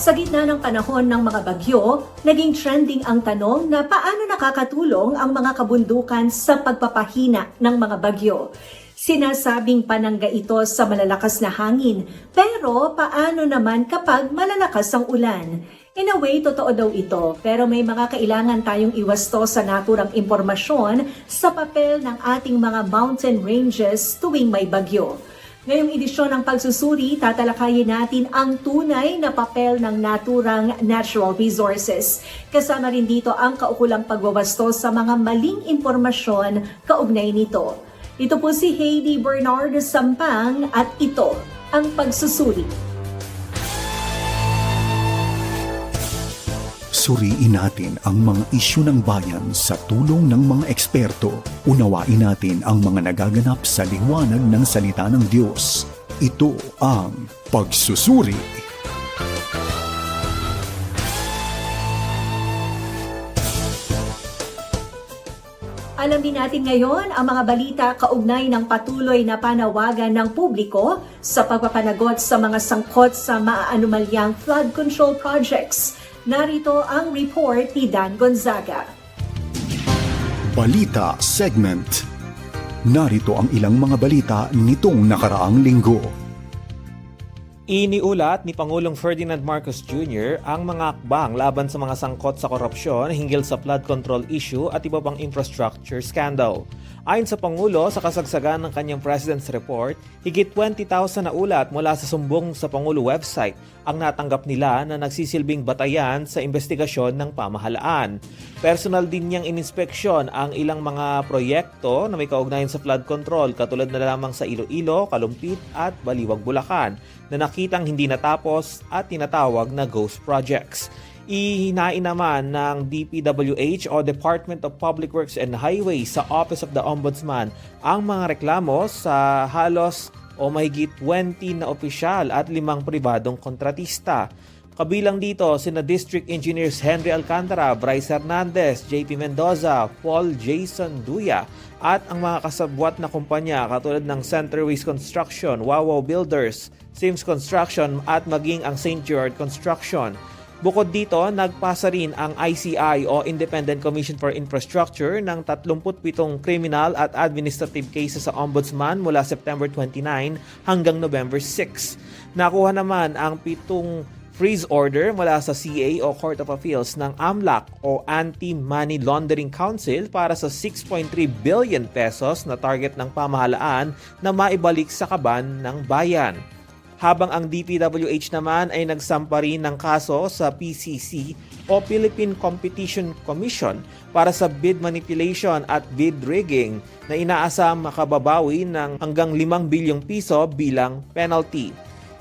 Sa gitna ng panahon ng mga bagyo, naging trending ang tanong na paano nakakatulong ang mga kabundukan sa pagpapahina ng mga bagyo. Sinasabing panangga ito sa malalakas na hangin, pero paano naman kapag malalakas ang ulan? In a way, totoo daw ito, pero may mga kailangan tayong iwasto sa naturang impormasyon sa papel ng ating mga mountain ranges tuwing may bagyo. Ngayong edisyon ng pagsusuri, tatalakayin natin ang tunay na papel ng naturang natural resources. Kasama rin dito ang kaukulang pagwawasto sa mga maling impormasyon kaugnay nito. Ito po si Heidi Bernardo Sampang at ito ang pagsusuri. Suriin natin ang mga isyu ng bayan sa tulong ng mga eksperto. Unawain natin ang mga nagaganap sa liwanag ng salita ng Diyos. Ito ang pagsusuri. Alamin natin ngayon ang mga balita kaugnay ng patuloy na panawagan ng publiko sa pagpapanagot sa mga sangkot sa maaanumalyang flood control projects. Narito ang report ni Dan Gonzaga. Balita Segment Narito ang ilang mga balita nitong nakaraang linggo. Iniulat ni Pangulong Ferdinand Marcos Jr. ang mga akbang laban sa mga sangkot sa korupsyon hinggil sa flood control issue at iba pang infrastructure scandal. Ayon sa Pangulo, sa kasagsagan ng kanyang President's Report, higit 20,000 na ulat mula sa sumbong sa Pangulo website ang natanggap nila na nagsisilbing batayan sa investigasyon ng pamahalaan. Personal din niyang ininspeksyon ang ilang mga proyekto na may kaugnayan sa flood control katulad na lamang sa Iloilo, Kalumpit at Baliwag, Bulacan na nakitang hindi natapos at tinatawag na ghost projects. Ihinain naman ng DPWH o Department of Public Works and Highways sa Office of the Ombudsman ang mga reklamo sa halos o mahigit 20 na opisyal at limang pribadong kontratista. Kabilang dito sina District Engineers Henry Alcantara, Bryce Hernandez, JP Mendoza, Paul Jason Duya at ang mga kasabwat na kumpanya katulad ng Centerways Construction, Wawaw Builders, Sims Construction at maging ang St. Gerard Construction. Bukod dito, nagpasa rin ang ICI o Independent Commission for Infrastructure ng 37 criminal at administrative cases sa Ombudsman mula September 29 hanggang November 6. Nakuha naman ang pitong freeze order mula sa CA o Court of Appeals ng AMLAC o Anti-Money Laundering Council para sa 6.3 billion pesos na target ng pamahalaan na maibalik sa kaban ng bayan habang ang DPWH naman ay nagsampa rin ng kaso sa PCC o Philippine Competition Commission para sa bid manipulation at bid rigging na inaasam makababawi ng hanggang 5 bilyong piso bilang penalty.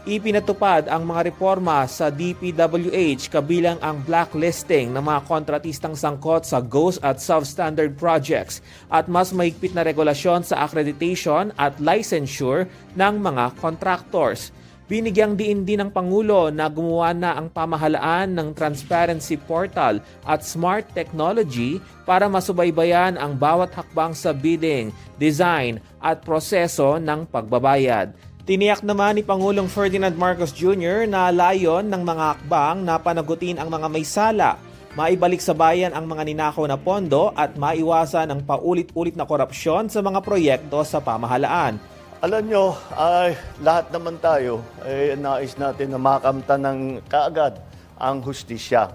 Ipinatupad ang mga reforma sa DPWH kabilang ang blacklisting ng mga kontratistang sangkot sa ghost at substandard projects at mas mahigpit na regulasyon sa accreditation at licensure ng mga contractors. Binigyang diin din ng Pangulo na gumawa na ang pamahalaan ng Transparency Portal at Smart Technology para masubaybayan ang bawat hakbang sa bidding, design at proseso ng pagbabayad. Tiniyak naman ni Pangulong Ferdinand Marcos Jr. na layon ng mga hakbang na panagutin ang mga may sala, maibalik sa bayan ang mga ninakaw na pondo at maiwasan ang paulit-ulit na korupsyon sa mga proyekto sa pamahalaan. Alam nyo, ay, lahat naman tayo ay nais natin na makamta ng kaagad ang hustisya.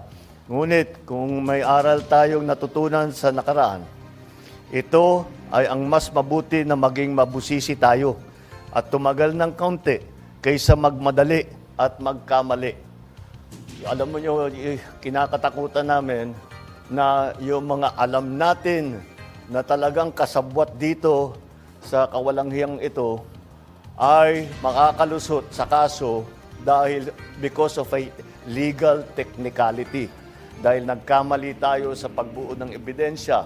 Ngunit kung may aral tayong natutunan sa nakaraan, ito ay ang mas mabuti na maging mabusisi tayo at tumagal ng kaunti kaysa magmadali at magkamali. Alam mo nyo, kinakatakutan namin na yung mga alam natin na talagang kasabwat dito sa kawalanghiyang ito ay makakalusot sa kaso dahil because of a legal technicality. Dahil nagkamali tayo sa pagbuo ng ebidensya,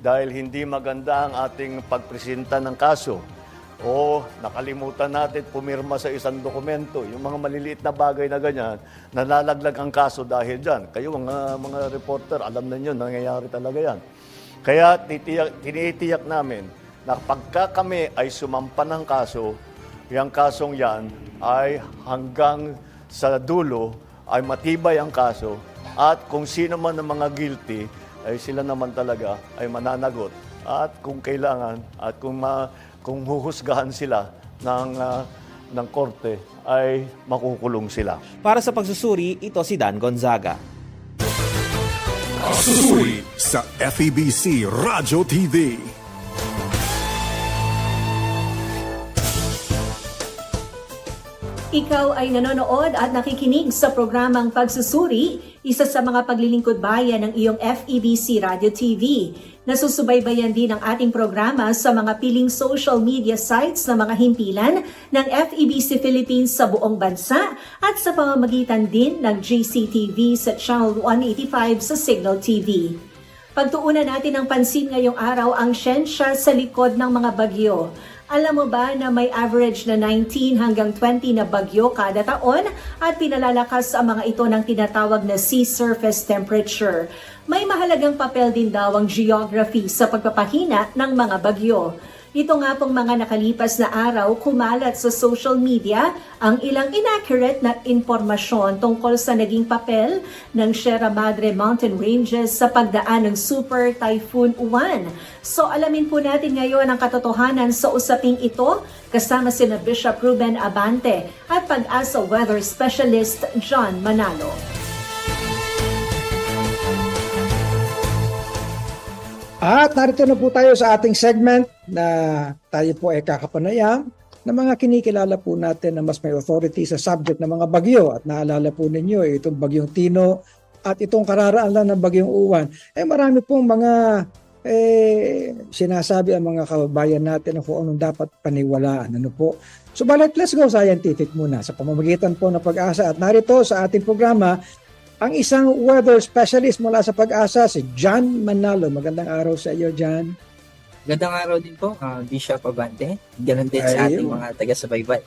dahil hindi maganda ang ating pagpresenta ng kaso, o nakalimutan natin pumirma sa isang dokumento, yung mga maliliit na bagay na ganyan, nalalaglag ang kaso dahil dyan. Kayo, mga, mga reporter, alam na nyo, nangyayari talaga yan. Kaya titiyak, tinitiyak namin na pagka kami ay sumampa ng kaso, yung kasong yan ay hanggang sa dulo ay matibay ang kaso at kung sino man ang mga guilty ay sila naman talaga ay mananagot at kung kailangan at kung ma, kung huhusgahan sila ng ah, ng korte ay makukulong sila. Para sa pagsusuri, ito si Dan Gonzaga. Susuri sa FEBC Radio TV. Ikaw ay nanonood at nakikinig sa programang Pagsusuri, isa sa mga paglilingkod bayan ng iyong FEBC Radio TV. Nasusubaybayan din ang ating programa sa mga piling social media sites ng mga himpilan ng FEBC Philippines sa buong bansa at sa pamamagitan din ng GCTV sa Channel 185 sa Signal TV. Pagtuunan natin ng pansin ngayong araw ang siyensya sa likod ng mga bagyo. Alam mo ba na may average na 19 hanggang 20 na bagyo kada taon at pinalalakas ang mga ito ng tinatawag na sea surface temperature. May mahalagang papel din daw ang geography sa pagpapahina ng mga bagyo. Ito nga pong mga nakalipas na araw, kumalat sa social media ang ilang inaccurate na impormasyon tungkol sa naging papel ng Sierra Madre Mountain Ranges sa pagdaan ng Super Typhoon Uwan. So alamin po natin ngayon ang katotohanan sa usaping ito kasama sina Bishop Ruben Abante at pag-asa weather specialist John Manalo. At narito na po tayo sa ating segment na tayo po ay kakapanayam ng mga kinikilala po natin na mas may authority sa subject ng mga bagyo. At naalala po ninyo eh, itong bagyong Tino at itong kararaan lang ng bagyong Uwan. Eh marami pong mga eh, sinasabi ang mga kababayan natin kung anong dapat paniwalaan. Ano po? So balit, let's go scientific muna sa pamamagitan po ng pag-asa. At narito sa ating programa, ang isang weather specialist mula sa pag-asa, si John Manalo. Magandang araw sa iyo, John. Gandang araw din po, ah, Bishop Abante. Ganon din sa ating Ayun. mga taga-subaybay.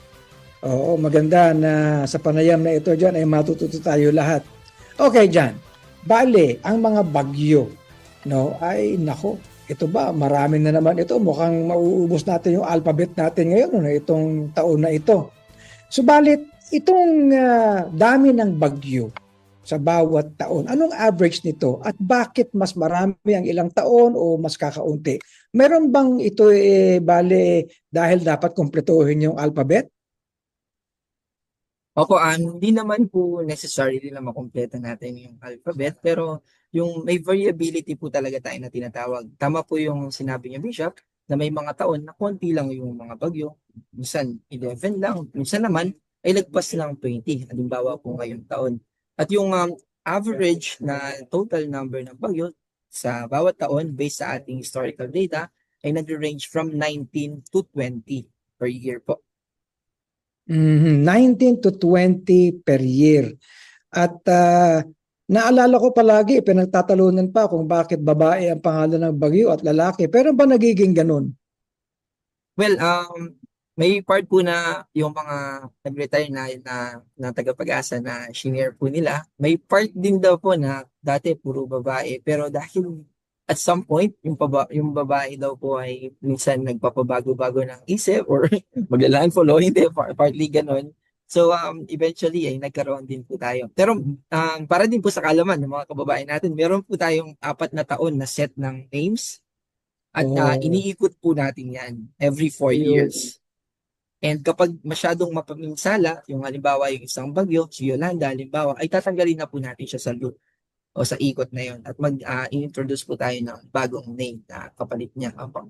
Oo, maganda na sa panayam na ito, John, ay matututo tayo lahat. Okay, John. Bale, ang mga bagyo, no, ay nako, ito ba, marami na naman ito. Mukhang mauubos natin yung alphabet natin ngayon, no, itong taon na ito. Subalit, itong ah, dami ng bagyo sa bawat taon, anong average nito at bakit mas marami ang ilang taon o mas kakaunti? Meron bang ito eh, bale dahil dapat kumpletuhin yung alphabet? Opo, um, hindi naman po necessarily na makumpleto natin yung alphabet, pero yung may variability po talaga tayo na tinatawag. Tama po yung sinabi niyo, Bishop, na may mga taon na konti lang yung mga bagyo. Minsan 11 lang, minsan naman ay lagpas lang 20. Halimbawa po ngayong taon. At yung um, average na total number ng bagyo sa bawat taon based sa ating historical data ay nag-range from 19 to 20 per year po. Mhm, 19 to 20 per year. At ah, naalala ko palagi, pinagtatalunan pa kung bakit babae ang pangalan ng bagyo at lalaki. Pero ba nagiging ganun? Well, um, may part po na yung mga nag-retire na, na, na tagapag-asa na senior po nila. May part din daw po na dati puro babae. Pero dahil at some point, yung, paba, yung babae daw po ay minsan nagpapabago-bago ng isip or maglalaan follow, hindi, par- partly ganon. So, um, eventually, ay nagkaroon din po tayo. Pero, um, para din po sa kalaman ng mga kababayan natin, meron po tayong apat na taon na set ng names. At uh, Oh. iniikot po natin yan every four years. And kapag masyadong mapaminsala, yung halimbawa yung isang bagyo, si Yolanda, halimbawa, ay tatanggalin na po natin siya sa loop o sa ikot na yon at mag-introduce po tayo ng bagong name na kapalit niya. Opo.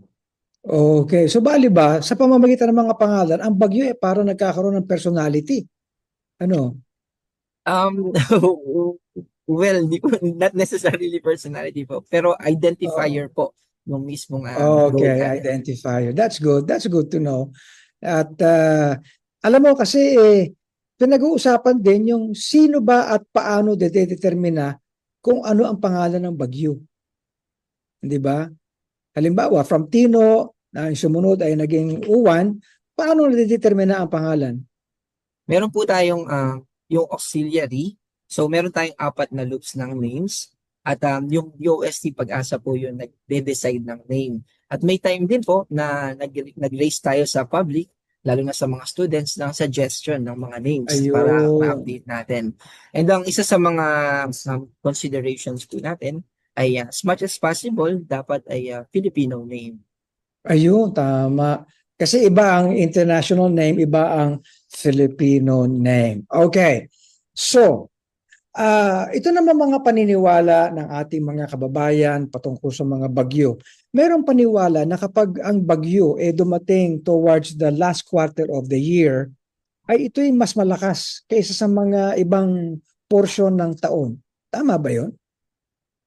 Okay. So bali ba, sa pamamagitan ng mga pangalan, ang bagyo eh para nagkakaroon ng personality. Ano? Um, well, not necessarily personality po, pero identifier po yung mismong ah, Okay, identifier. That's good. That's good to know. At ah, alam mo kasi eh, pinag-uusapan din yung sino ba at paano determina kung ano ang pangalan ng bagyo. Di ba? Halimbawa, from Tino, na yung sumunod ay naging Uwan, paano nadidetermina ang pangalan? Meron po tayong ah, yung auxiliary. So meron tayong apat na loops ng names. At um, yung UST pag-asa po yung nagde-decide ng name. At may time din po na nag- nag-raise tayo sa public lalo na sa mga students ng suggestion ng mga names Ayun. para ma-update natin. And ang isa sa mga um, considerations po natin ay uh, as much as possible dapat ay uh, Filipino name. Ayun, tama. Kasi iba ang international name, iba ang Filipino name. Okay. So, ah ito naman mga paniniwala ng ating mga kababayan patungkol sa mga bagyo. Meron paniwala na kapag ang bagyo eh dumating towards the last quarter of the year, ay ito'y mas malakas kaysa sa mga ibang portion ng taon. Tama ba 'yon?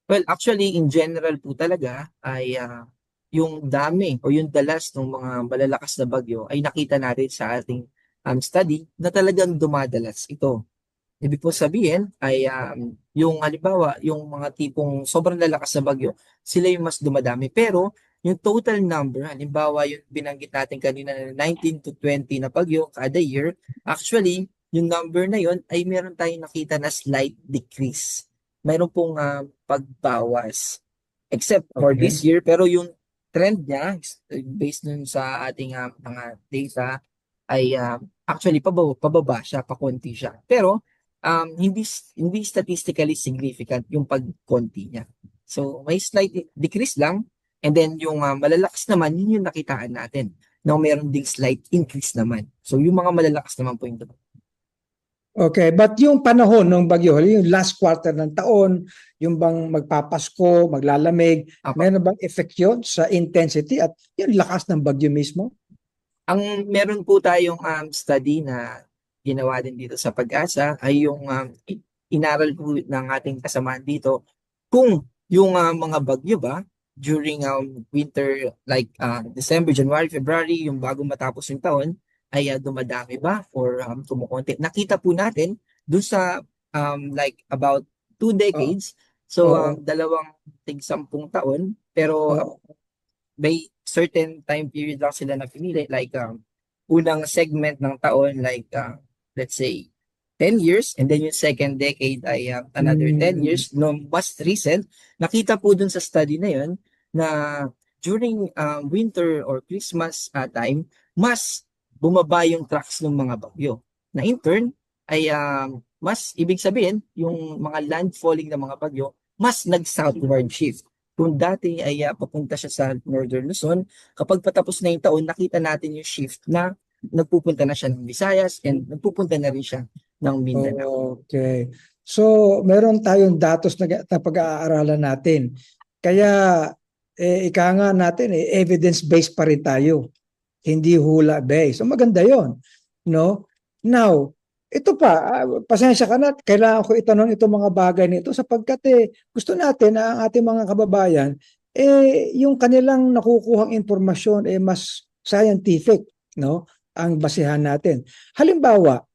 Well, actually, in general po talaga ay ah, yung dami o yung dalas ng mga malalakas na bagyo ay nakita natin sa ating um, study na talagang dumadalas ito. Ibig po sabihin ay um, yung halimbawa, yung mga tipong sobrang lalakas na bagyo, sila yung mas dumadami. Pero yung total number, halimbawa yung binanggit natin kanina na 19 to 20 na bagyo kada year, actually, yung number na yon ay meron tayong nakita na slight decrease. Meron pong ah, pagbawas. Except for Okay. this year, pero yung trend niya, based dun sa ating ah, mga data, ay ah, actually pababa, pababa siya, pakonti siya. Pero um, hindi hindi statistically significant yung pagkonti niya. So may slight de- decrease lang and then yung ah, malalakas naman yun yung nakitaan natin na meron ding slight increase naman. So yung mga malalakas naman po yung Okay, but yung panahon ng bagyo, yung last quarter ng taon, yung bang magpapasko, maglalamig, Apo. meron bang effect yun sa intensity at yung lakas ng bagyo mismo? Ang meron po tayong um, study na ginawa din dito sa pag-asa ay yung um, inaral po ng ating kasamaan dito kung yung uh, mga bagyo ba during um, winter like uh, December, January, February, yung bago matapos yung taon ay uh, dumadami ba or um, kumukonti. Nakita po natin dun sa um, like about two decades so Oo. um, dalawang tig sampung taon pero Oo. may certain time period lang sila na pinili like um, unang segment ng taon like uh, let's say 10 years and then yung second decade ay uh, another Mm. 10 years no most recent. Nakita po dun sa study na yun na during um, winter or Christmas uh, time mas bumaba yung tracks ng mga bagyo. Na in turn ay um, mas ibig sabihin yung mga landfalling ng mga bagyo mas nag-southward shift. Kung dati ay ah, papunta siya sa Northern Luzon, kapag patapos na yung taon, nakita natin yung shift na nagpupunta na siya ng Visayas and nagpupunta na rin siya ng Mindanao. Okay. So, meron tayong datos na, na pag-aaralan natin. Kaya, eh, ika nga natin, eh, evidence-based pa rin tayo. Hindi hula-based. So, maganda yon No? Now, ito pa, ah, pasensya ka na, kailangan ko itanong itong mga bagay nito sapagkat eh, gusto natin na ang ating mga kababayan, eh, yung kanilang nakukuhang impormasyon eh, mas scientific, no? Ang basihan natin. Halimbawa,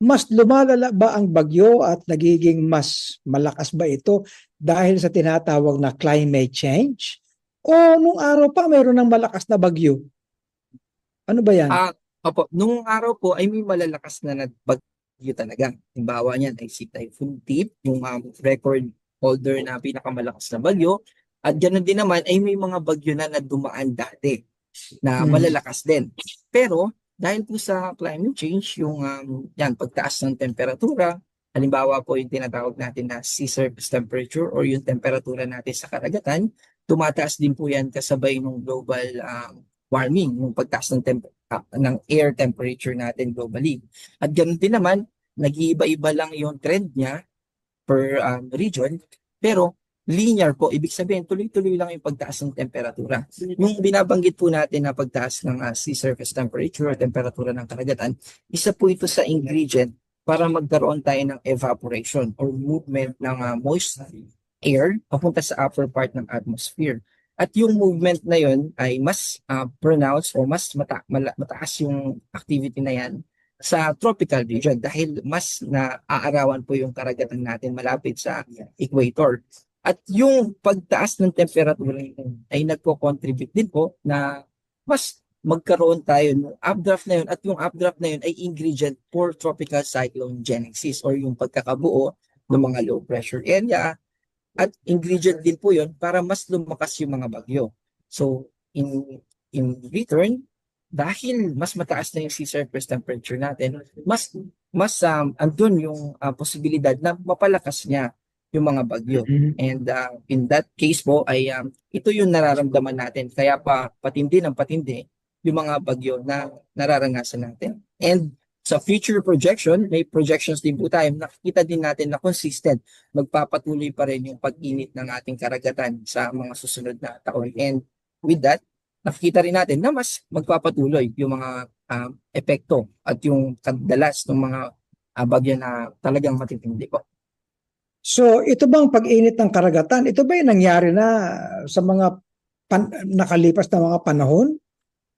mas lumalala ba ang bagyo at nagiging mas malakas ba ito dahil sa tinatawag na climate change? O nung araw pa mayroon ng malakas na bagyo? Ano ba yan? Ah, Opo, nung araw po ay may malalakas na nagbagyo talaga. Halimbawa niyan ay si Typhoon Tip, yung um, record holder na pinakamalakas na bagyo. At ganoon din naman ay may mga bagyo na nadumaan dati na Hmm. malalakas din. Pero dahil po sa climate change, yung um, yan, pagtaas ng temperatura, halimbawa po yung tinatawag natin na sea surface temperature or yung temperatura natin sa karagatan, tumataas din po yan kasabay ng global um, warming, yung pagtaas ng temp- ah, ng air temperature natin globally. At ganoon din naman, nag-iiba-iba lang yung trend niya per um, region, pero linear po, ibig sabihin tuloy-tuloy lang yung pagtaas ng temperatura. Yung binabanggit po natin na pagtaas ng ah, sea surface temperature o temperatura ng karagatan, isa po ito sa ingredient para magkaroon tayo ng evaporation or movement ng ah, moist air papunta sa upper part ng atmosphere. At yung movement na yon ay mas ah, pronounced o mas mata- mala- mataas yung activity na yan sa tropical region dahil mas naaarawan po yung karagatan natin malapit sa equator. At yung pagtaas ng temperatura ay nagko-contribute din po na mas magkaroon tayo ng updraft na yun at yung updraft na yun ay ingredient for tropical cyclone genesis or yung pagkakabuo ng mga low pressure area at ingredient din po yun para mas lumakas yung mga bagyo. So in in return, dahil mas mataas na yung sea surface temperature natin, mas mas um, andun yung ah, posibilidad na mapalakas niya yung mga bagyo. And uh, in that case po ay um, ito yung nararamdaman natin. Kaya pa patindi ng patindi yung mga bagyo na nararanasan natin. And sa future projection, may projections din po tayo. Nakikita din natin na consistent. Magpapatuloy pa rin yung pag-init ng ating karagatan sa mga susunod na taon. And with that, nakikita rin natin na mas magpapatuloy yung mga um, epekto at yung kadalas ng mga ah, bagyo na talagang matitindi po. So, ito bang pag-init ng karagatan, ito ba yung nangyari na sa mga pan- nakalipas na mga panahon?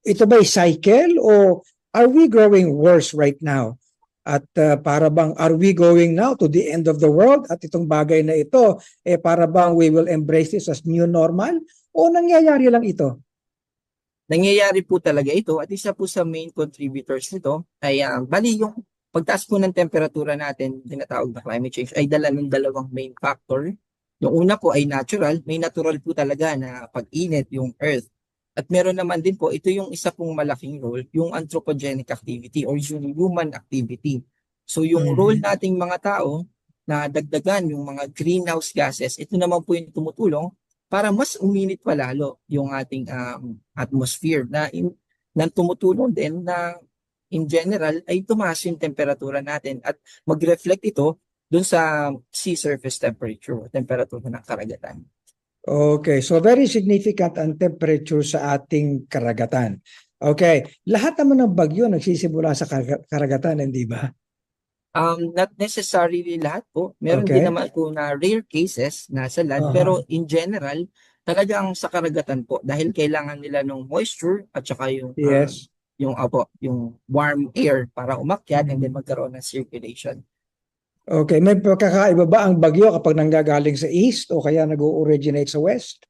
Ito ba cycle o are we growing worse right now? At uh, para bang are we going now to the end of the world at itong bagay na ito eh para bang we will embrace this as new normal o nangyayari lang ito? nangyayari po talaga ito at isa po sa main contributors nito ay ah, bali yung pagtaas po ng temperatura natin, tinatawag na climate change, ay dala ng dalawang main factor. Yung una po ay natural, may natural po talaga na pag-init yung earth. At meron naman din po, ito yung isa pong malaking role, yung anthropogenic activity or yung human activity. So yung Mhm. role nating mga tao na dagdagan yung mga greenhouse gases, ito naman po yung tumutulong para mas uminit pa lalo yung ating um, atmosphere na, in, na tumutulong din na in general ay tumaas yung temperatura natin at mag-reflect ito dun sa sea surface temperature, temperatura ng karagatan. Okay, so very significant ang temperature sa ating karagatan. Okay, lahat naman ng bagyo nagsisimula sa karaga- karagatan, hindi ba? Um, not necessarily lahat po. Meron Okay. din naman po na rare cases na sa land, pero in general, talagang sa karagatan po dahil kailangan nila ng moisture at saka yung uh, Yes. Yung apo, yung warm air para umakyat and then magkaroon ng circulation. Okay, may pagkakaiba ba ang bagyo kapag nanggagaling sa east o kaya nag-originate sa west?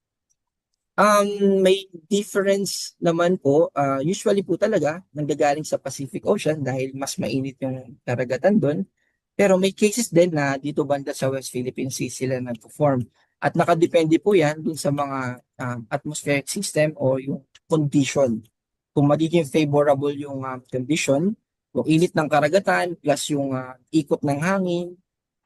Um, may difference naman po, ah, usually po talaga nanggagaling sa Pacific Ocean dahil mas mainit yung karagatan doon. Pero may cases din na dito banda sa West Philippine Sea sila nagpo-form. At nakadepende po yan dun sa mga um, atmospheric system o yung condition. Kung magiging favorable yung um, condition, yung init ng karagatan plus yung ah, ikot ng hangin,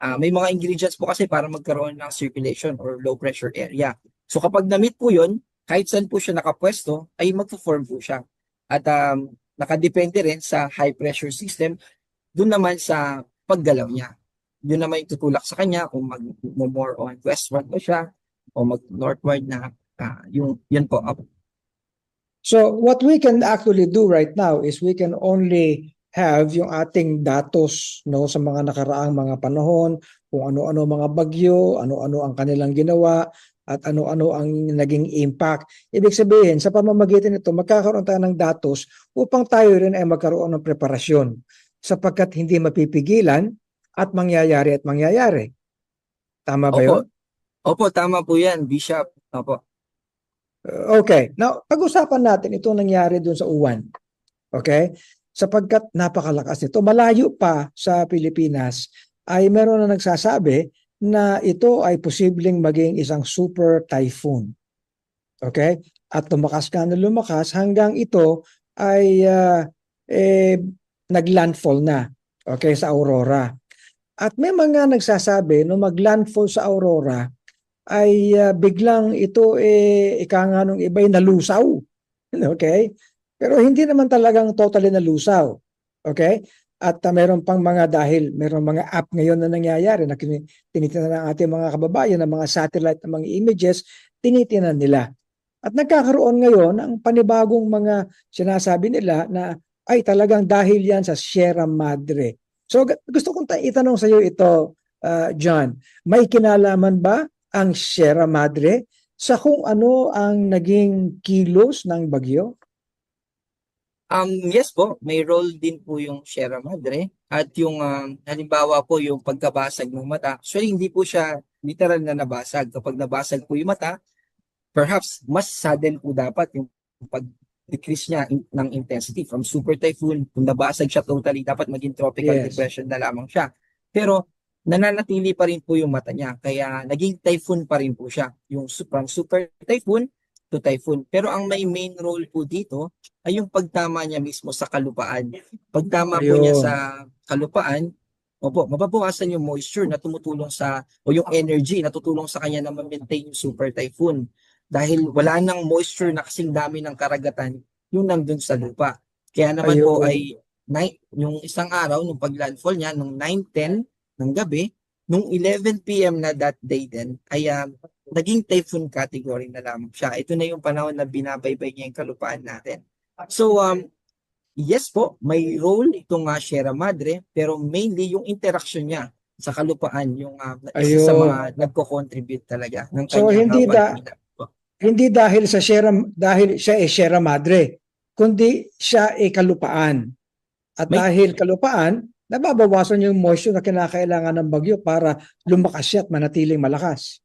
ah, may mga ingredients po kasi para magkaroon ng circulation or low pressure area. So kapag na-meet po yun, kahit saan po siya nakapwesto, ay magpo-form po siya. At um, nakadepende rin sa high pressure system, dun naman sa paggalaw niya. Yun naman yung tutulak sa kanya kung mag more on westward ba siya o mag northward na ah, yung yun po up. So what we can actually do right now is we can only have yung ating datos no sa mga nakaraang mga panahon, kung ano-ano mga bagyo, ano-ano ang kanilang ginawa at ano-ano ang naging impact. Ibig sabihin, sa pamamagitan nito, magkakaroon tayo ng datos upang tayo rin ay magkaroon ng preparasyon sapagkat hindi mapipigilan at mangyayari at mangyayari. Tama ba yun? Opo. Opo, tama po yan, Bishop. Opo. Uh, Okay. Now, pag-usapan natin ito nangyari doon sa Uwan. Okay? Sapagkat napakalakas nito. Malayo pa sa Pilipinas ay meron na nagsasabi na ito ay posibleng maging isang super typhoon. Okay? At lumakas ka na lumakas hanggang ito ay ah, eh, naglandfall na. Okay? Sa Aurora. At may mga nagsasabi no maglandfall sa Aurora ay ah, biglang ito eh ika nga nung iba'y nalusaw. Okay? Pero hindi naman talagang totally nalusaw. Okay? At ah, meron pang mga dahil meron mga app ngayon na nangyayari na tinitingnan ng ating mga kababayan ng mga satellite ng mga images, tinitingnan nila. At nagkakaroon ngayon ng panibagong mga sinasabi nila na ay talagang dahil yan sa Sierra Madre. So gu- gusto kong ta- itanong sa iyo ito, ah, John, may kinalaman ba ang Sierra Madre sa kung ano ang naging kilos ng bagyo? Um, yes po, may role din po yung Sierra Madre at yung um, halimbawa po yung pagkabasag ng mata. Actually, hindi po siya literal na nabasag. Kapag nabasag po yung mata, perhaps mas sudden po dapat yung pag-decrease niya in- ng intensity from super typhoon. Kung nabasag siya totally, dapat maging tropical Yes. depression na lamang siya. Pero nananatili pa rin po yung mata niya. Kaya naging typhoon pa rin po siya. Yung from super typhoon, to typhoon. Pero ang may main role po dito ay yung pagtama niya mismo sa kalupaan. Pagtama po niya Ayun. sa kalupaan, opo, mababawasan yung moisture na tumutulong sa, o yung energy na tutulong sa kanya na ma-maintain yung super typhoon. Dahil wala nang moisture na kasing dami ng karagatan yung nandun sa lupa. Kaya naman po Ayun. ay night, yung isang araw, nung paglandfall niya, nung 9-10 ng gabi, nung 11 p.m. na that day din, ay um, naging typhoon category na lamang siya. Ito na yung panahon na binabaybay niya yung kalupaan natin. So, um, yes po, may role itong uh, Sierra Madre, pero mainly yung interaction niya sa kalupaan, yung um, isa sa Ayun. mga nagko-contribute talaga ng So, hindi uh, da-. Hindi dahil sa Sierra, dahil siya ay Sierra Madre, kundi siya ay kalupaan. At May- dahil kalupaan, nababawasan yung moisture na kinakailangan ng bagyo para lumakas siya at manatiling malakas.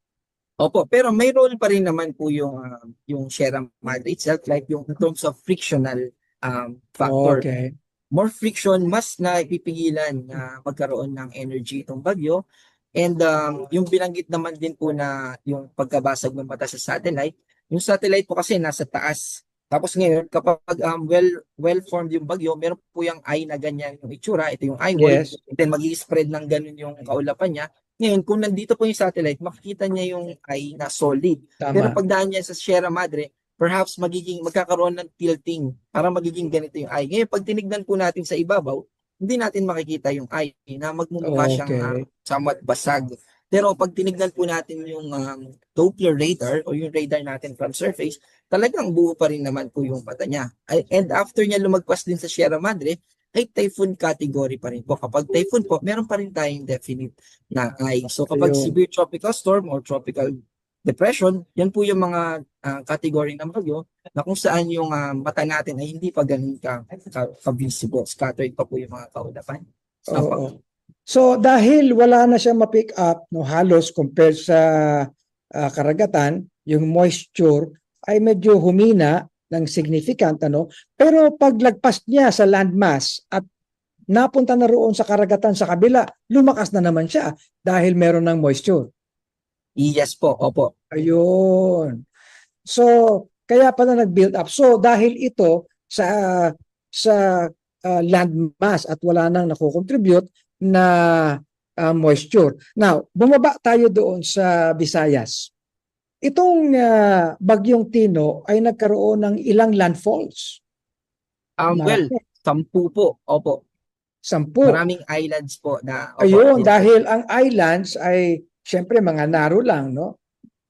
Opo, pero may role pa rin naman po yung um, yung Sierra Madre itself like yung in terms of frictional um, factor. Okay. More friction, mas na ipipigilan na magkaroon ng energy itong bagyo. And um, yung binanggit naman din po na yung pagkabasag ng mata sa satellite, yung satellite po kasi nasa taas. Tapos ngayon, kapag um, well well formed yung bagyo, meron po yung eye na ganyan yung itsura, ito yung eye wall, Yes. then magi-spread ng ganun yung kaulapan niya. Ngayon, kung nandito po yung satellite, makikita niya yung eye na solid. Pero Tama. pagdaan niya sa Sierra Madre, perhaps magiging magkakaroon ng tilting para magiging ganito yung eye. Ngayon, pag tinignan po natin sa ibabaw, hindi natin makikita yung eye na magmumukha siyang Okay. ah, somewhat basag. Pero pag tinignan po natin yung um, Doppler radar o yung radar natin from surface, talagang buo pa rin naman po yung mata niya. And after niya lumagpas din sa Sierra Madre, ay typhoon category pa rin po. Kapag typhoon po, meron pa rin tayong definite na eye. So kapag severe tropical storm or tropical depression, yan po yung mga ah, category ng bagyo na kung saan yung ah, mata natin ay hindi pa ganun ka, ka, ka-visible. Scattered pa po yung mga kaulapan. So, Oo. So dahil wala na siya ma-pick up no halos compared sa ah, karagatan, yung moisture ay medyo humina ng significant ano, pero paglagpas niya sa landmass at napunta na roon sa karagatan sa kabila, lumakas na naman siya dahil meron ng moisture. yes po, opo. Ayun. So, kaya pala nag-build up. So, dahil ito sa sa uh, landmass at wala nang nako-contribute na uh, moisture. Now, bumaba tayo doon sa Visayas. Itong uh, bagyong Tino ay nagkaroon ng ilang landfalls. Um, Na- well, sampu po, opo. Sampu. Maraming islands po na opo, Ayun, din- dahil ang islands ay syempre mga naro lang, no?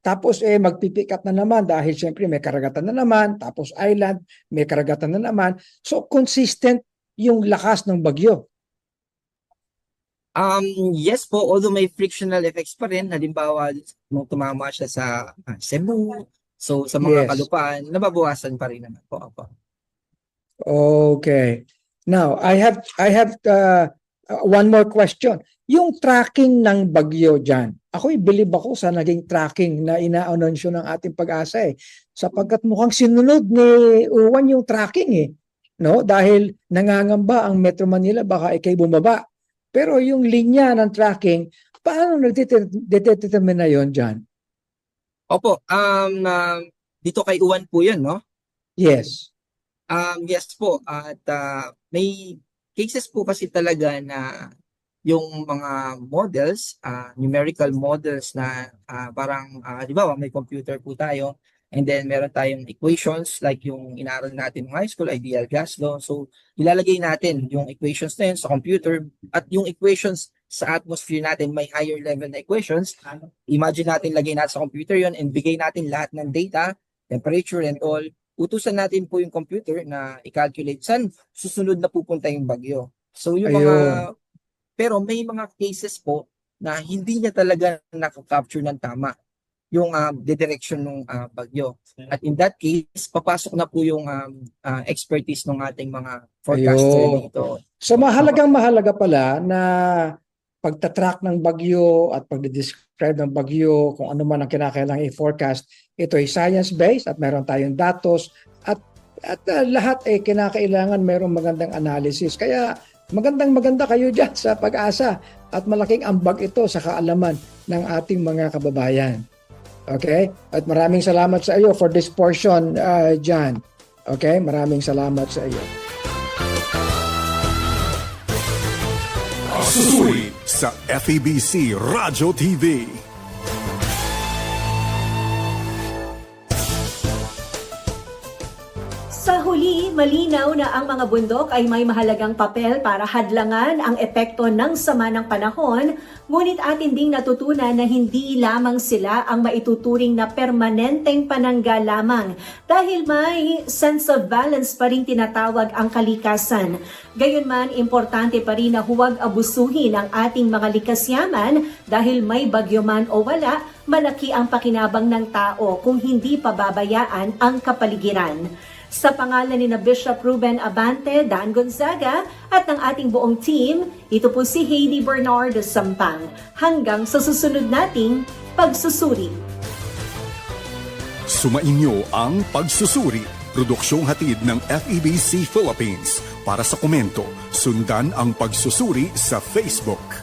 Tapos eh magpipick up na naman dahil syempre may karagatan na naman, tapos island, may karagatan na naman. So consistent yung lakas ng bagyo. Um, yes po, although may frictional effects pa rin, halimbawa, nung tumama siya sa ah, Cebu, so sa mga Yes. kalupaan, nababawasan pa rin naman po. Opo. Okay. Now, I have I have uh, uh, one more question. Yung tracking ng bagyo diyan. Ako bilib ako sa naging tracking na ina-anunsyo ng ating pag-asa eh. Sapagkat mukhang sinunod ni Uwan yung tracking eh. No? Dahil nangangamba ang Metro Manila baka ikay bumaba. Pero yung linya ng tracking, paano nagdetermine na yon diyan? Opo, um, ah, dito kay Uwan po yun, no? Yes. Um, yes po, at ah, may cases po kasi talaga na yung mga models, ah, numerical models na ah, parang, ah, di ba, may computer po tayo, and then meron tayong equations like yung inaral natin ng high school, ideal gas law. So, ilalagay natin yung equations na yun sa computer at yung equations sa atmosphere natin may higher level na equations. Imagine natin lagay natin sa computer yon and bigay natin lahat ng data, temperature and all utusan natin po yung computer na i-calculate saan susunod na pupunta yung bagyo. So yung mga Ayun. pero may mga cases po na hindi niya talaga nakaka-capture ng tama yung um, the direction ng ah, bagyo. At in that case, papasok na po yung um, ah, expertise ng ating mga forecaster Ayun. dito. So mahalagang mahalaga pala na pagtatrack ng bagyo at pagde-describe ng bagyo, kung ano man ang kinakailangan i-forecast, ito ay science-based at meron tayong datos at at uh, lahat ay kinakailangan mayroong magandang analysis. Kaya magandang maganda kayo dyan sa pag-asa at malaking ambag ito sa kaalaman ng ating mga kababayan. Okay? At maraming salamat sa iyo for this portion, uh, John. Okay? Maraming salamat sa iyo. Susuri sa FEBC Radyo TV. Malinaw na ang mga bundok ay may mahalagang papel para hadlangan ang epekto ng sama ng panahon, ngunit atin ding natutunan na hindi lamang sila ang maituturing na permanenteng panangga lamang dahil may sense of balance pa rin tinatawag ang kalikasan. Gayunman, importante pa rin na huwag abusuhin ang ating mga likas yaman dahil may bagyo man o wala, malaki ang pakinabang ng tao kung hindi pababayaan ang kapaligiran. Sa pangalan ni na Bishop Ruben Abante, Dan Gonzaga at ng ating buong team, ito po si Heidi Bernardo Sampang. Hanggang sa susunod nating pagsusuri. Sumainyo ang Pagsusuri, produksyong hatid ng FEBC Philippines. Para sa komento, sundan ang Pagsusuri sa Facebook.